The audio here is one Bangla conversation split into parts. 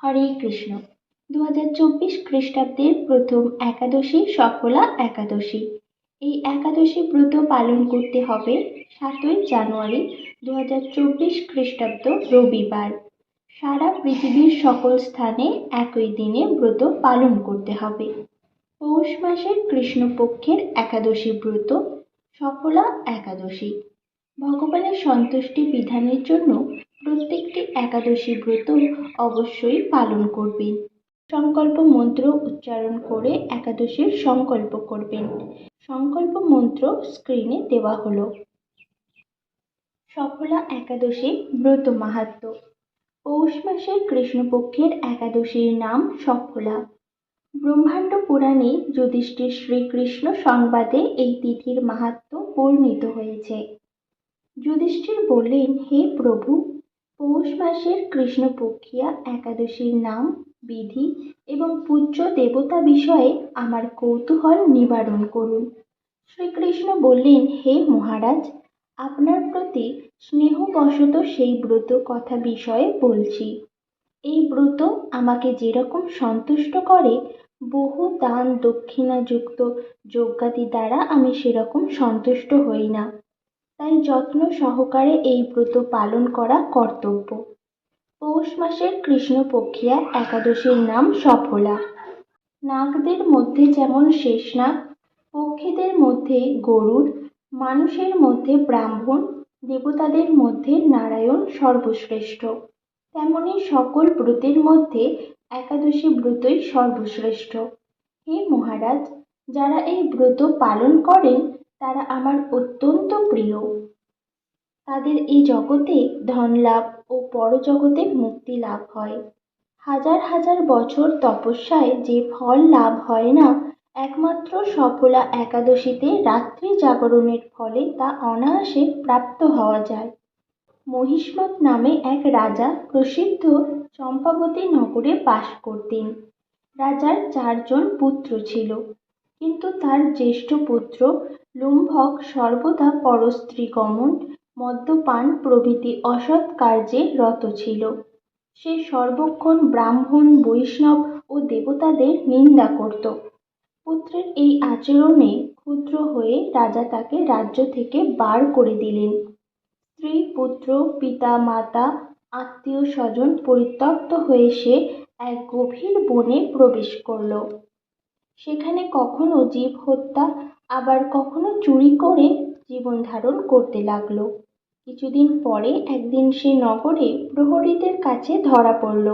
হরে কৃষ্ণ। দু হাজার চব্বিশ খ্রিস্টাব্দের প্রথম একাদশী সফলা একাদশী। এই একাদশী ব্রত পালন করতে হবে সাতই জানুয়ারি দু হাজার চব্বিশ খ্রিস্টাব্দ রবিবার। সারা পৃথিবীর সকল স্থানে একই দিনে ব্রত পালন করতে হবে। পৌষ মাসের কৃষ্ণপক্ষের একাদশী ব্রত সফলা একাদশী। ভগবানের সন্তুষ্টি বিধানের জন্য প্রত্যেকটি একাদশী ব্রত অবশ্যই পালন করবেন। সংকল্প মন্ত্র উচ্চারণ করে একাদশীর সংকল্প করবেন। সংকল্প মন্ত্র স্ক্রিনে দেওয়া হলো। সফলা একাদশী ব্রত মাহাত্ম্য পৌষ মাসের কৃষ্ণপক্ষের একাদশীর নাম সফলা। ব্রহ্মাণ্ড পুরাণে যুধিষ্ঠির শ্রীকৃষ্ণ সংবাদে এই তিথির মাহাত্ম্য বর্ণিত হয়েছে। যুধিষ্ঠির বললেন, হে প্রভু, পৌষ মাসের কৃষ্ণপক্ষিয়া একাদশীর নাম, বিধি এবং পূজ্য দেবতা বিষয়ে আমার কৌতূহল নিবারণ করুন। শ্রীকৃষ্ণ বললেন, হে মহারাজ, আপনার প্রতি স্নেহবশত সেই ব্রত কথা বিষয়ে বলছি। এই ব্রত আমাকে যেরকম সন্তুষ্ট করে, বহু দান দক্ষিণাযুক্ত যজ্ঞাদি দ্বারা আমি সেরকম সন্তুষ্ট হই না। তাই যত্ন সহকারে এই ব্রত পালন করা কর্তব্য। পৌষ মাসের কৃষ্ণপক্ষিয়া একাদশীর নাম সফলা। নাগদের মধ্যে যেমন শেষনাগ পক্ষীদের মধ্যে গরুড় মানুষের মধ্যে ব্রাহ্মণ, দেবতাদের মধ্যে নারায়ণ সর্বশ্রেষ্ঠ। তেমনি সকল ব্রতের মধ্যে একাদশী ব্রতই সর্বশ্রেষ্ঠ। হে মহারাজ, যারা এই ব্রত পালন করেন তারা আমার অত্যন্ত প্রিয়। তাদের এই জগতে ধন লাভ ও পরজগতে মুক্তি লাভ হয়। হাজার হাজার বছর তপস্যায় যে ফল লাভ হয় না, একমাত্র সফলা একাদশীতে রাত্রি জাগরণের ফলে তা অনায়াসে প্রাপ্ত হওয়া যায়। মহিষ্মত নামে এক রাজা প্রসিদ্ধ চম্পাবতী নগরে বাস করতেন। রাজার চারজন পুত্র ছিল, কিন্তু তার জ্যেষ্ঠ পুত্র লুম্ভক সর্বদা পরস্ত্রীগমন, মদ্যপান প্রভৃতি অসৎ কার্যে রত ছিল। সে সর্বক্ষণ ব্রাহ্মণ, বৈষ্ণব ও দেবতাদের নিন্দা করত। পুত্রের এই আচরণে ক্ষুদ্র হয়ে রাজা তাকে রাজ্য থেকে বার করে দিলেন। স্ত্রী, পুত্র, পিতা, মাতা, আত্মীয় স্বজন পরিত্যক্ত হয়ে সে এক গভীর বনে প্রবেশ করল। সেখানে কখনো জীব হত্যা আবার কখনো চুরি করে জীবন ধারণ করতে লাগল। কিছুদিন পরে একদিন সে নগরে প্রহরীদের কাছে ধরা পড়ল।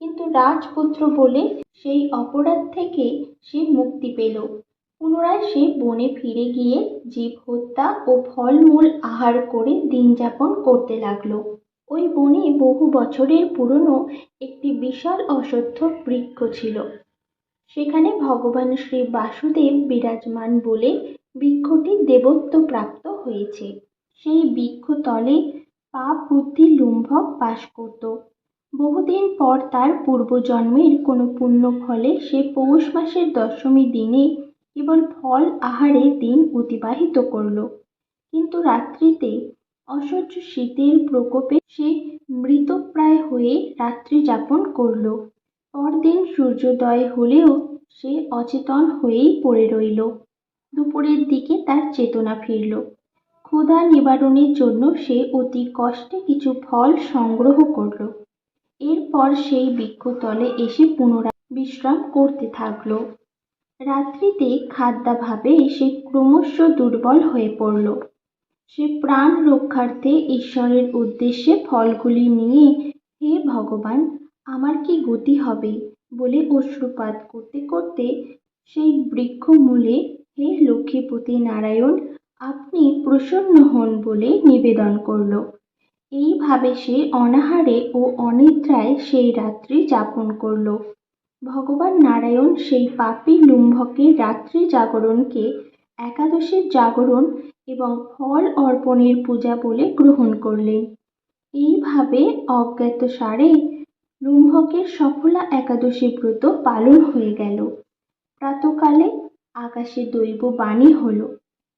কিন্তু রাজপুত্র বলে সেই অপরাধ থেকে সে মুক্তি পেল। পুনরায় সে বনে ফিরে গিয়ে জীব হত্যা ও ফলমূল আহার করে দিন যাপন করতে লাগল। ওই বনে বহু বছরের পুরনো একটি বিশাল অশ্বত্থ বৃক্ষ ছিল। সেখানে ভগবান শ্রী বাসুদেব বিরাজমান বলে বৃক্ষটি দেবত্ব প্রাপ্ত হয়েছে। সেই বৃক্ষতলে পাপ বুদ্ধি লুম্ভক বাস করত। বহুদিন পর তার পূর্বজন্মের কোনো পুণ্য ফলে সে পৌষ মাসের দশমী দিনে কেবল ফল আহারে দিন অতিবাহিত করল। কিন্তু রাত্রিতে অসহ্য শীতের প্রকোপে সে মৃতপ্রায় হয়ে রাত্রি যাপন করল। পরদিন সূর্যোদয় হলেও সে অচেতন হয়েই পড়ে রইল। দুপুরের দিকে তার চেতনা ফিরল। ক্ষুধা নিবারণের জন্য সে অতি কষ্টে কিছু ফল সংগ্রহ করল। এরপর সেই বৃক্ষতলে এসে পুনরায় বিশ্রাম করতে থাকল। রাত্রিতে খাদ্যাভাবে সে ক্রমশ দুর্বল হয়ে পড়ল। সে প্রাণ রক্ষার্থে ঈশ্বরের উদ্দেশ্যে ফলগুলি নিয়ে হে ভগবান আমার কি গতি হবে? বলে অশ্রুপাত করতে করতে সেই বৃক্ষমূলে হে লক্ষ্মীপতি নারায়ণ, আপনি প্রসন্ন হন বলে নিবেদন করল। এইভাবে সে অনাহারে ও অনিদ্রায় সেই রাত্রি যাপন করল। ভগবান নারায়ণ সেই পাপী লুম্ভকের রাত্রি জাগরণকে একাদশের জাগরণ এবং ফল অর্পণের পূজা বলে গ্রহণ করলেন। এইভাবে অজ্ঞাতসারে লুম্ভকের সফলা একাদশী ব্রত পালন হয়ে গেল। প্রাতকালে আকাশে দৈব বাণী হলো,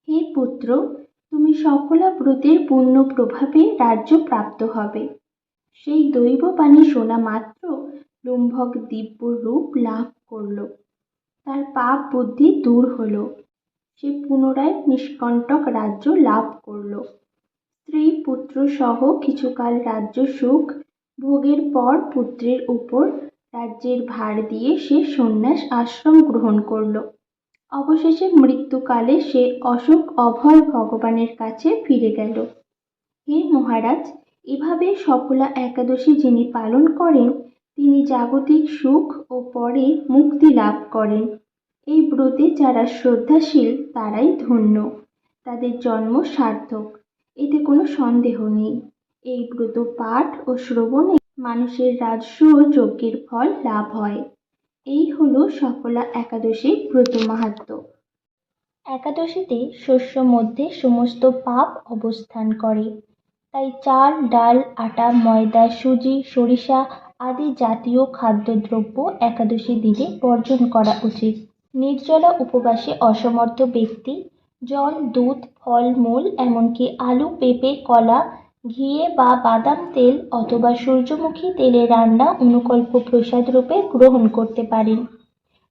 হে পুত্র, তুমি সফলা ব্রতের পূর্ণ প্রভাবে রাজ্য প্রাপ্ত হবে সেই দৈব বাণী শোনা মাত্র ব্রহ্মক দিব্য রূপ লাভ করল। তার পাপ বুদ্ধি দূর হল। সে পুনরায় নিষ্কণ্টক রাজ্য লাভ করল। স্ত্রী পুত্র সহ কিছুকাল রাজ্য সুখ ভোগের পর পুত্রের উপর রাজ্যের ভার দিয়ে সে সন্ন্যাস আশ্রম গ্রহণ করল। অবশেষে মৃত্যুকালে সে অশোক অভয় ভগবানের কাছে ফিরে গেল। হে মহারাজ, এভাবে সফলা একাদশী যিনি পালন করেন, তিনি জাগতিক সুখ ও পরে মুক্তি লাভ করেন। এই ব্রতে যারা শ্রদ্ধাশীল, তারাই ধন্য। তাদের জন্ম সার্থক, এতে কোনো সন্দেহ নেই। এই ব্রত পাঠ ও শ্রবণে মানুষের রাজস্ব ও যজ্ঞের ফল লাভ হয়। এই হলো সফলা একাদশীর ব্রত মাহাত্ম্য একাদশীতে শস্য মধ্যে সমস্ত পাপ অবস্থান করে। তাই চাল, ডাল, আটা, ময়দা, সুজি, সরিষা আদি জাতীয় খাদ্যদ্রব্য একাদশী দিনে বর্জন করা উচিত। নির্জলা উপবাসে অসমর্থ ব্যক্তি জল, দুধ, ফল, মূল, এমনকি আলু, পেঁপে, কলা ঘিয়ে বা বাদাম তেল অথবা সূর্যমুখী তেলে রান্না অনুকল্প প্রসাদ রূপে গ্রহণ করতে পারেন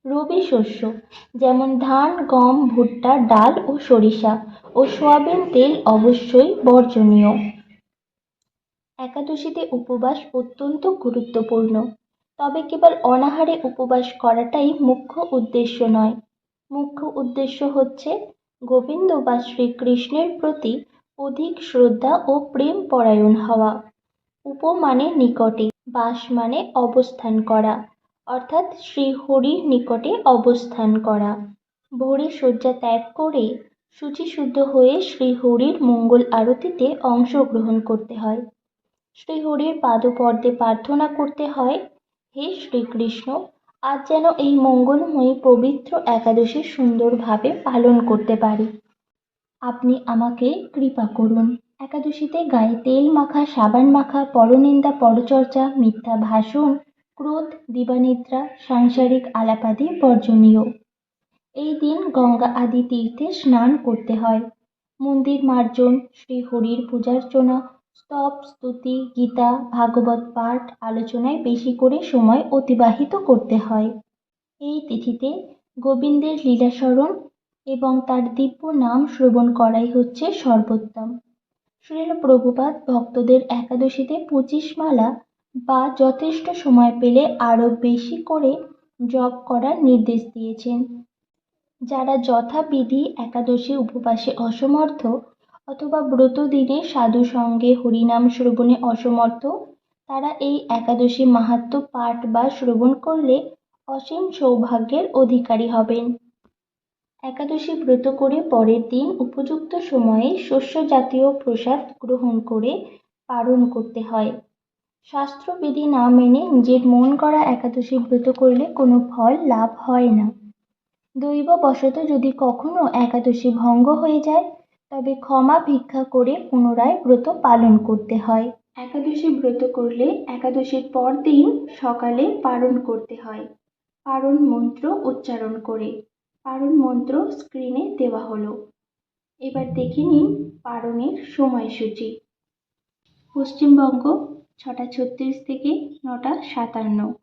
রবি শস্য, যেমন ধান, গম, ভুট্টা, ডাল ও সরিষা ও সয়াবিন তেল অবশ্যই বর্জনীয়। একাদশীতে উপবাস অত্যন্ত গুরুত্বপূর্ণ। তবে কেবল অনাহারে উপবাস করাটাই মুখ্য উদ্দেশ্য নয়। মুখ্য উদ্দেশ্য হচ্ছে গোবিন্দ বা শ্রীকৃষ্ণের প্রতি অধিক শ্রদ্ধা ও প্রেম পরায়ণ হওয়া। উপ মানে নিকটে বাস মানে অবস্থান করা, অর্থাৎ শ্রীহরির নিকটে অবস্থান করা। ভোরে শয্যা ত্যাগ করে শুচিশুদ্ধ হয়ে শ্রীহরির মঙ্গল আরতিতে অংশগ্রহণ করতে হয়। শ্রীহরির পাদপদ্মে প্রার্থনা করতে হয়, হে শ্রীকৃষ্ণ, আজ যেন এই মঙ্গলময়ী পবিত্র একাদশী সুন্দরভাবে পালন করতে পারি। আপনি আমাকে কৃপা করুন। একাদশীতে গায়ে তেল মাখা, সাবান মাখা, পরনিন্দা, পরচর্চা, মিথ্যা ভাষণ, ক্রোধ, দিবানিদ্রা, সাংসারিক আলাপাদি বর্জনীয়। এই দিন গঙ্গা আদি তীর্থে স্নান করতে হয়। মন্দির মার্জন শ্রীহরির পূজার্চনা, স্তব, স্তুতি, গীতা, ভাগবত পাঠ আলোচনায় বেশি করে সময় অতিবাহিত করতে হয়। এই তিথিতে গোবিন্দের লীলাস্মরণ এবং তার দিব্য নাম শ্রবণ করাই হচ্ছে সর্বোত্তম। শ্রীল প্রভুপাদ, ভক্তদের একাদশীতে পঁচিশ মালা বা যথেষ্ট সময় পেলে আরও বেশি করে জপ করার নির্দেশ দিয়েছেন। যারা যথাবিধি একাদশী উপবাসে অসমর্থ অথবা ব্রত দিনে সাধু সঙ্গে হরিনাম শ্রবণে অসমর্থ, তারা এই একাদশী মাহাত্ম্য পাঠ বা শ্রবণ করলে অসীম সৌভাগ্যের অধিকারী হবেন। একাদশী ব্রত করে পরের দিন উপযুক্ত সময়ে শস্য জাতীয় প্রসাদ গ্রহণ করে পালন করতে হয়। শাস্ত্রবিধি না মেনে নিজের মন গড়া একাদশী ব্রত করলে কোনো ফল লাভ হয় না। দৈব বশত যদি কখনো একাদশী ভঙ্গ হয়ে যায়, তবে ক্ষমা ভিক্ষা করে পুনরায় ব্রত পালন করতে হয়। একাদশী ব্রত করলে একাদশীর পর দিন সকালে পালন করতে হয়। পারণ মন্ত্র উচ্চারণ করে। পারণ মন্ত্র স্ক্রিনে দেওয়া হলো। এবার দেখে নিন পারণের সময়সূচি। পশ্চিমবঙ্গ ছটা ছত্রিশ থেকে নটা সাতান্ন।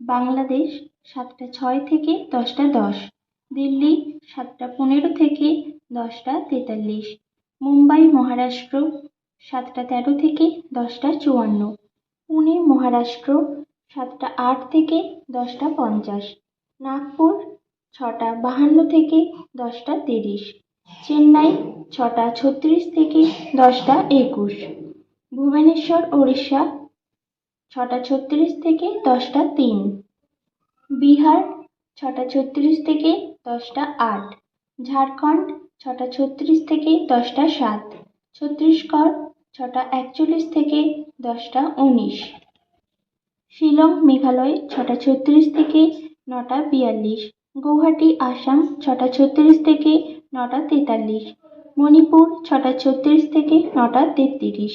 বাংলাদেশ সাতটা ছয় থেকে দশটা দশ। দিল্লি সাতটা পনেরো থেকে দশটা তেতাল্লিশ। মুম্বাই, মহারাষ্ট্র সাতটা তেরো থেকে দশটা চুয়ান্ন। পুনে, মহারাষ্ট্র সাতটা আট থেকে দশটা পঞ্চাশ। নাগপুর ছটা বাহান্ন থেকে দশটা তিরিশ। চেন্নাই ছটা ছত্রিশ থেকে দশটা একুশ। ভুবনেশ্বর, ওড়িশা ছটা ছত্রিশ থেকে দশটা তিন। বিহার ছটা ছত্রিশ থেকে দশটা আট। ঝাড়খণ্ড ছটা ছত্রিশ থেকে দশটা সাত। ছত্তিশগড় ছটা একচল্লিশ থেকে দশটা উনিশ। শিলং, মেঘালয় ছটা ছত্রিশ থেকে নটা বিয়াল্লিশ। গৌহাটি আসাম, ছটা ছত্রিশ থেকে নটা তেতাল্লিশ। মণিপুর, ছটা ছত্রিশ থেকে নটা তেত্রিশ।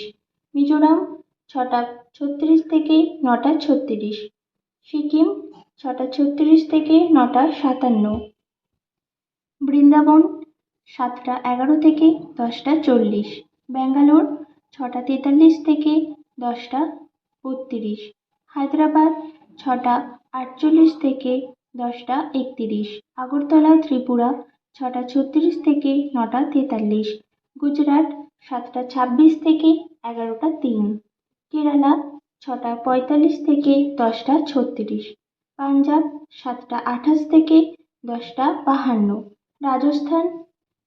মিজোরাম, ছটা ছত্রিশ থেকে নটা ছত্রিশ। সিকিম, ছটা ছত্রিশ থেকে নটা সাতান্ন। বৃন্দাবন, সাতটা এগারো থেকে দশটা চল্লিশ। ব্যাঙ্গালোর, ছটা তেতাল্লিশ থেকে দশটা বত্রিশ। হায়দ্রাবাদ, ছটা আটচল্লিশ থেকে দশটা একতিরিশ। আগরতলা, ত্রিপুরা, ছটা ছত্রিশ থেকে নটা তেতাল্লিশ। গুজরাট, সাতটা ছাব্বিশ থেকে এগারোটা তিন। কেরালা, ছটা পঁয়তাল্লিশ থেকে দশটা ছত্রিশ। পাঞ্জাব, সাতটা আঠাশ থেকে দশটা বাহান্ন। রাজস্থান,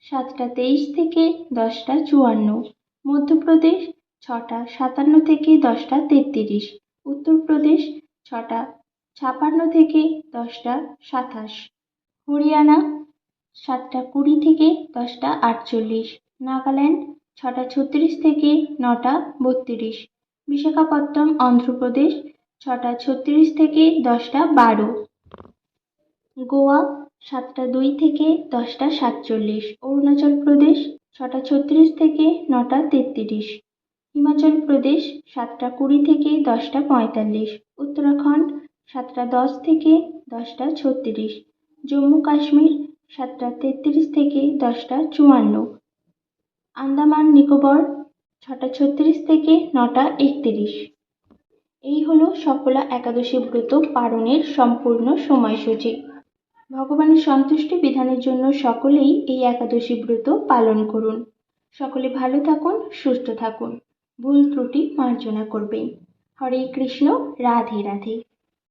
সাতটা তেইশ থেকে দশটা চুয়ান্ন। মধ্যপ্রদেশ, ছটা সাতান্ন থেকে দশটা তেত্রিশ। উত্তরপ্রদেশ, ছটা ছাপান্ন থেকে দশটা সাতাশ। হরিয়ানা সাতটা কুড়ি থেকে দশটা আটচল্লিশ। নাগাল্যান্ড ছটা ছত্রিশ থেকে নটা বত্রিশ। বিশাখাপত্তনম, অন্ধ্রপ্রদেশ ছটা ছত্রিশ থেকে দশটা বারো। গোয়া সাতটা দুই থেকে দশটা সাতচল্লিশ। অরুণাচল প্রদেশ ছটা ছত্রিশ থেকে নটা তেত্রিশ। হিমাচল প্রদেশ সাতটা কুড়ি থেকে দশটা পঁয়তাল্লিশ। উত্তরাখণ্ড সাতটা দশ থেকে দশটা ছত্রিশ। জম্মু কাশ্মীর সাতটা তেত্রিশ থেকে দশটা চুয়ান্ন। আন্দামান, নিকোবর ছটা ছত্রিশ থেকে নটা একতিরিশ। এই হলো সফলা একাদশী ব্রত পালনের সম্পূর্ণ সময়সূচি। ভগবানের সন্তুষ্টি বিধানের জন্য সকলেই এই একাদশী ব্রত পালন করুন। সকলে ভালো থাকুন, সুস্থ থাকুন। ভুল ত্রুটি মার্জনা করবেন। হরে কৃষ্ণ, রাধে রাধে।